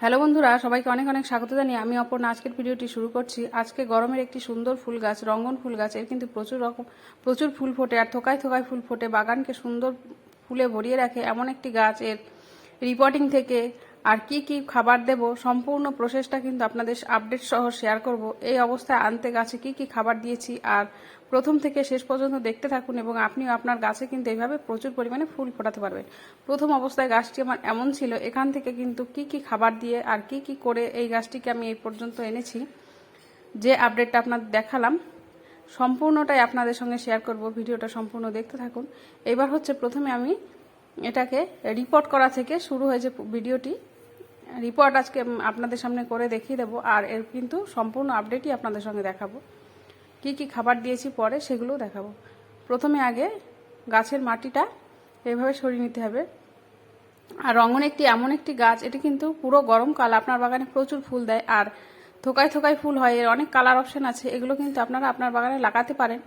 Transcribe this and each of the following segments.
Hello বন্ধুরা, সবাইকে অনেক অনেক স্বাগত জানিয়ে আমি অপর আজকের ভিডিওটি শুরু করছি। আজকে গরমের একটি সুন্দর ফুল গাছ, রঙ্গন ফুল গাছ। এর কিন্তু প্রচুর রকম, প্রচুর ফুল ফোটে আর থোকায় থোকায় ফুল ফোটে। বাগানকে সুন্দর ফুলে ভরিয়ে রাখে এমন একটি গাছ। এর রিপোর্টিং থেকে আর কি কি খাবার দেব, সম্পূর্ণ প্রসেসটা কিন্তু আপনাদের আপডেট সহ শেয়ার করব। এই অবস্থায় আনতে গাছে কি কি খাবার দিয়েছি আর প্রথম থেকে শেষ পর্যন্ত দেখতে থাকুন এবং আপনিও আপনার গাছে কিন্তু এইভাবে প্রচুর পরিমাণে ফুল ফোটাতে পারবেন। প্রথম অবস্থায় গাছটি আমার এমন ছিল, এখান থেকে কিন্তু কি কি খাবার দিয়ে আর কি কি করে এই গাছটিকে আমি এই পর্যন্ত এনেছি। যে আপডেটটা আপনাদের দেখালাম, সম্পূর্ণটাই আপনাদের সঙ্গে শেয়ার করব, ভিডিওটা সম্পূর্ণ দেখতে থাকুন। এবার হচ্ছে প্রথমে আমি এটাকে রিপোর্ট করা থেকে শুরু হয়েছে ভিডিওটি। রিপোর্ট আজকে আপনাদের সামনে করে দেখিয়ে দেবো। আর এর কিন্তু সম্পূর্ণ আপডেটই আপনাদের সঙ্গে দেখাবো। কি কি খাবার দিয়েছি পরে সেগুলো দেখাবো। প্রথমে আগে গাছের মাটিটা এভাবে সরিয়ে নিতে হবে। আর রঙন একটি এমন একটি গাছ, এটি কিন্তু পুরো গরমকাল আপনার বাগানে প্রচুর ফুল দেয়। আর থোকায় থোকায় ফুল হয়, এর অনেক কালার অপশন আছে, এগুলো কিন্তু আপনারা আপনার বাগানে লাগাতে পারেন।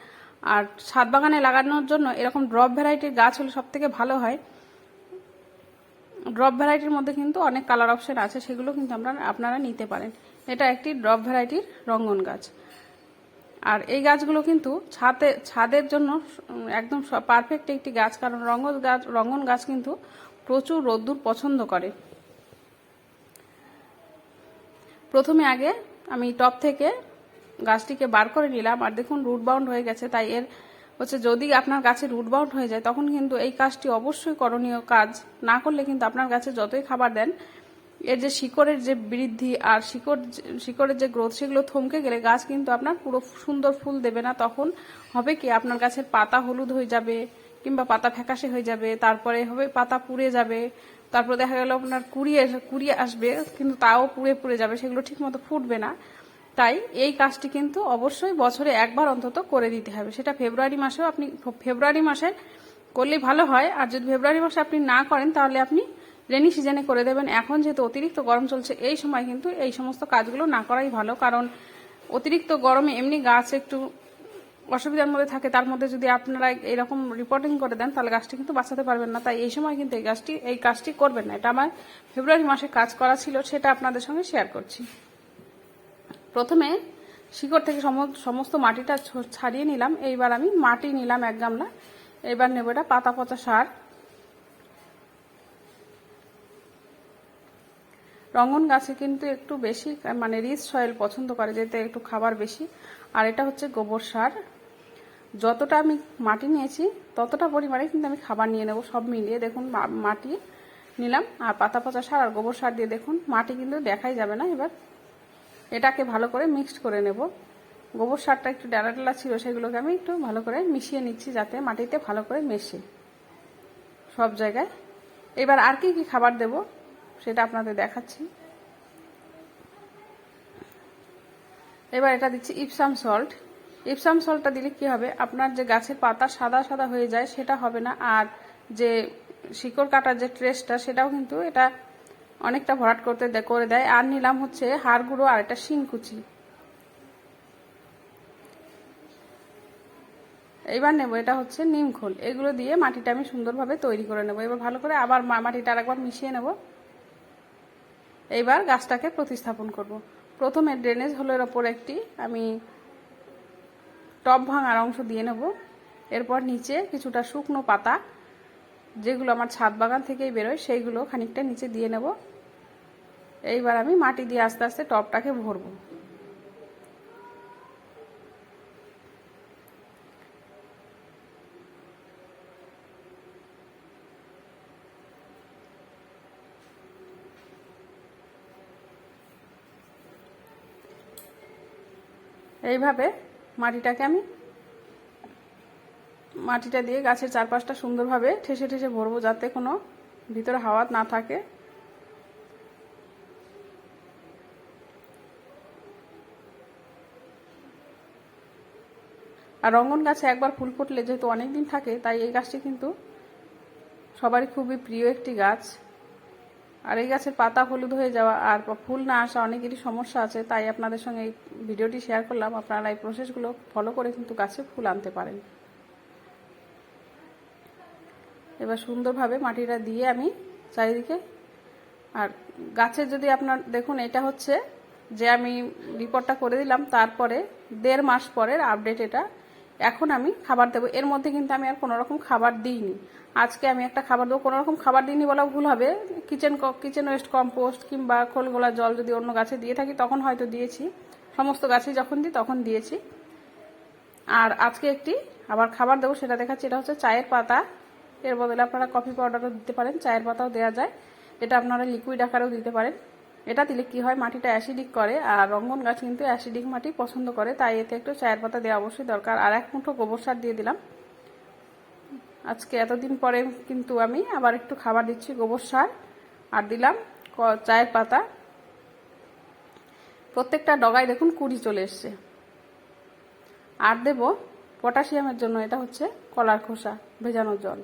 আর ছাদ বাগানে লাগানোর জন্য এরকম ড্রপ ভ্যারাইটির গাছ হলে সব থেকে ভালো হয়। ড্রপ ভ্যারাইটির মধ্যে কিন্তু অনেক কালার অপশন আছে, সেগুলো কিন্তু আপনারা আপনারা নিতে পারেন। এটা একটি ড্রপ ভ্যারাইটির রঙ্গন গাছ। আর এই গাছগুলো কিন্তু ছাদে ছাদের জন্য একদম পারফেক্ট একটি গাছ, কারণ রঙ্গন গাছ রঙ্গন গাছ কিন্তু প্রচুর রোদ্দুর পছন্দ করে। প্রথমে আগে আমি টপ থেকে গাছটিকে বার করে নিলাম, আর দেখুন রুট বাউন্ড হয়ে গেছে, তাই এর হচ্ছে যদি আপনার গাছে রুট হয়ে যায়, তখন কিন্তু এই কাজটি অবশ্যই করণীয় কাজ। না করলে কিন্তু আপনার গাছে যতই খাবার দেন, এর যে শিকড়ের যে বৃদ্ধি আর শিকড় শিকড়ের যে গ্রোথ সেগুলো থমকে গেলে গাছ কিন্তু আপনার পুরো সুন্দর ফুল দেবে না। তখন হবে কি, আপনার গাছের পাতা হলুদ হয়ে যাবে কিংবা পাতা ফ্যাকাশে হয়ে যাবে, তারপরে হবে পাতা পুড়ে যাবে, তারপরে দেখা গেল আপনার কুড়িয়ে কুড়িয়ে আসবে, কিন্তু তাও পুড়ে পুড়ে যাবে, সেগুলো ঠিকমতো ফুটবে না। তাই এই কাজটি কিন্তু অবশ্যই বছরে একবার অন্তত করে দিতে হবে। সেটা ফেব্রুয়ারি মাসেও আপনি ফেব্রুয়ারি মাসে করলেই ভালো হয়। আর যদি ফেব্রুয়ারি মাসে আপনি না করেন, তাহলে আপনি রেনি সিজনে করে দেবেন। এখন যেহেতু অতিরিক্ত গরম চলছে, এই সময় কিন্তু এই সমস্ত কাজগুলো না করাই ভালো। কারণ অতিরিক্ত গরমে এমনি গাছ একটু অসুবিধার মধ্যে থাকে। তার মধ্যে যদি আপনারা এরকম রিপোর্টিং করে দেন, তাহলে গাছটি কিন্তু বাঁচাতে পারবেন না। তাই এই সময় কিন্তু এই গাছটি, এই কাজটি করবেন না। এটা আমার ফেব্রুয়ারি মাসে কাজ করা ছিল, সেটা আপনাদের সঙ্গে শেয়ার করছি। প্রথমে শিকড় থেকে সমস্ত মাটিটা ছাড়িয়ে নিলাম। এইবার আমি মাটি নিলাম এক গামলা। এবার নেব এটা পাতা পচা সার। রঙ্গন গাছে কিন্তু একটু বেশি মানে রিচ সয়েল পছন্দ করে, যেতে একটু খাবার বেশি। আর এটা হচ্ছে গোবর সার। যতটা আমি মাটি নিয়েছি, ততটা পরিমাণে কিন্তু আমি খাবার নিয়ে নেব, সব মিলিয়ে। দেখুন মাটি নিলাম। আর পাতা পচা সার আর গোবর সার দিয়ে দেখুন, মাটি কিন্তু দেখাই যাবে না এবার। এটাকে ভালো করে মিক্সড করে নেব। গোবর সারটা একটু ডালা ডালা ছিল, সেগুলোকে আমি একটু ভালো করে মিশিয়ে নিচ্ছি যাতে মাটিতে ভালো করে মেশে সব জায়গায়। এবার আর কি কি খাবার দেব সেটা আপনাদের দেখাচ্ছি। এবার এটা দিচ্ছি ইপসাম সল্ট। ইপসাম সল্টটা দিলে কি হবে? আপনার যে গাছের পাতা সাদা সাদা হয়ে যায়, সেটা হবে না। আর যে শিকড় কাটার যে ট্রেসটা সেটাও কিন্তু এটা অনেকটা ভরাট করতে করে দেয়। আর নিলাম হচ্ছে হাড় গুঁড়ো আর একটা শিংকুচি এবার নেব, এটা হচ্ছে নিমখোল এগুলো দিয়ে মাটিটা আমি সুন্দরভাবে তৈরি করে নেব। এবার ভালো করে আবার মাটিটা আরেকবার মিশিয়ে নেব। এইবার গাছটাকে প্রতিস্থাপন করব। প্রথমে ড্রেনেজ হোলের ওপর একটি আমি টপ ভাঙার অংশ দিয়ে নেব। এরপর নিচে কিছুটা শুকনো পাতা, যেগুলো আমার ছাদ বাগান থেকেই বেরোয়, সেইগুলো খানিকটা নিচে দিয়ে নেব। এইবার আমি মাটি দিয়ে আস্তে আস্তে টপটাকে ভরবো। এইভাবে মাটিটাকে আমি মাটিটা দিয়ে গাছের চারপাশটা সুন্দরভাবে ঠেসে ঠেসে ভরবো যাতে কোনো ভিতরে হাওয়া না থাকে। আর রঙ্গন গাছে একবার ফুল ফুটলে যেহেতু অনেক দিন থাকে, তাই এই গাছটি কিন্তু সবারই খুবই প্রিয় একটি গাছ। আর এই গাছের পাতা হলুদ হয়ে যাওয়া আর ফুল না আসা অনেকেরই সমস্যা আছে, তাই আপনাদের সঙ্গে এই ভিডিওটি শেয়ার করলাম। আপনারা এই প্রসেসগুলো ফলো করে কিন্তু গাছে ফুল আনতে পারেন। এবার সুন্দরভাবে মাটিটা দিয়ে আমি চারিদিকে, আর গাছের যদি আপনার, দেখুন এটা হচ্ছে যে আমি রিপোর্টটা করে দিলাম, তারপরে দেড় মাস পরের আপডেট এটা এখন আমি খাবার দেবো। এর মধ্যে কিন্তু আমি আর কোনো রকম খাবার দিইনি। আজকে আমি একটা খাবার দেবো। কোনো রকম খাবার দিইনি বলা ভুল হবে। কিচেন কিচেন ওয়েস্ট কম্পোস্ট কিংবা খোলগোলা জল যদি অন্য গাছে দিয়ে থাকি, তখন হয়তো দিয়েছি। সমস্ত গাছে যখন দিই, তখন দিয়েছি। আর আজকে একটি আবার খাবার দেবো, সেটা দেখাচ্ছি। এটা হচ্ছে চায়ের পাতা। এর বদলে আপনারা কফি পাউডারও দিতে পারেন। চায়ের পাতাও দেওয়া যায়। এটা আপনারা লিকুইড আকারেও দিতে পারেন। এটা দিলে কি হয়? মাটিটা অ্যাসিডিক করে আর রঙ্গন গাছ কিন্তু অ্যাসিডিক মাটি পছন্দ করে, তাই এতে একটু চায়ের পাতা দেওয়া অবশ্যই দরকার। আর এক মুঠো গোবর সার দিয়ে দিলাম। আজকে এতদিন পরে কিন্তু আমি আবার একটু খাবার দিচ্ছি গোবর সার। আর দিলাম চায়ের পাতা। প্রত্যেকটা ডগায় দেখুন কুড়ি চলে এসছে। আর দেব পটাশিয়ামের জন্য, এটা হচ্ছে কলার খোসা, ভেজানো জল।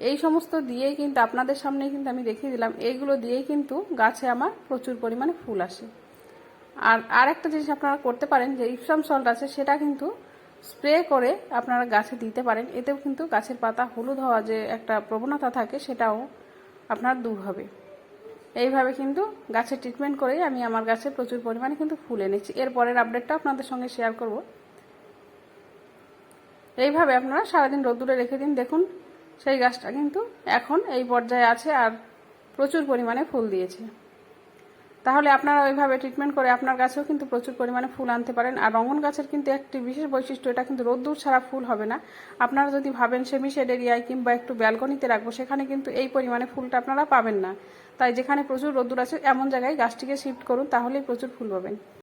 এই সমস্ত দিয়েই কিন্তু আপনাদের সামনেই কিন্তু আমি দেখিয়ে দিলাম। এইগুলো দিয়েই কিন্তু গাছে আমার প্রচুর পরিমাণে ফুল আসে। আর আর একটা জিনিস আপনারা করতে পারেন, যে ইপসাম সল্ট আছে, সেটা কিন্তু স্প্রে করে আপনারা গাছে দিতে পারেন। এতেও কিন্তু গাছের পাতা হলুদ হওয়া যে একটা প্রবণতা থাকে, সেটাও আপনার দূর হবে। এইভাবে কিন্তু গাছের ট্রিটমেন্ট করেই আমি আমার গাছে প্রচুর পরিমাণে কিন্তু ফুল এনেছি। এরপরের আপডেটটা আপনাদের সঙ্গে শেয়ার করব। এইভাবে আপনারা সারাদিন রোদ্দুরে রেখে দিন। দেখুন সেই গাছটা কিন্তু এখন এই পর্যায়ে আছে আর প্রচুর পরিমাণে ফুল দিয়েছে। তাহলে আপনারা ওইভাবে ট্রিটমেন্ট করে আপনার গাছেও কিন্তু প্রচুর পরিমাণে ফুল আনতে পারেন। আর রঙন গাছের কিন্তু একটি বিশেষ বৈশিষ্ট্য, এটা কিন্তু রোদ্দুর ছাড়া ফুল হবে না। আপনারা যদি ভাবেন সেমি শেড এরিয়ায় কিংবা একটু ব্যালকনিতে রাখব, সেখানে কিন্তু এই পরিমাণে ফুলটা আপনারা পাবেন না। তাই যেখানে প্রচুর রোদ্দুর আছে, এমন জায়গায় গাছটিকে শিফট করুন, তাহলেই প্রচুর ফুল পাবেন।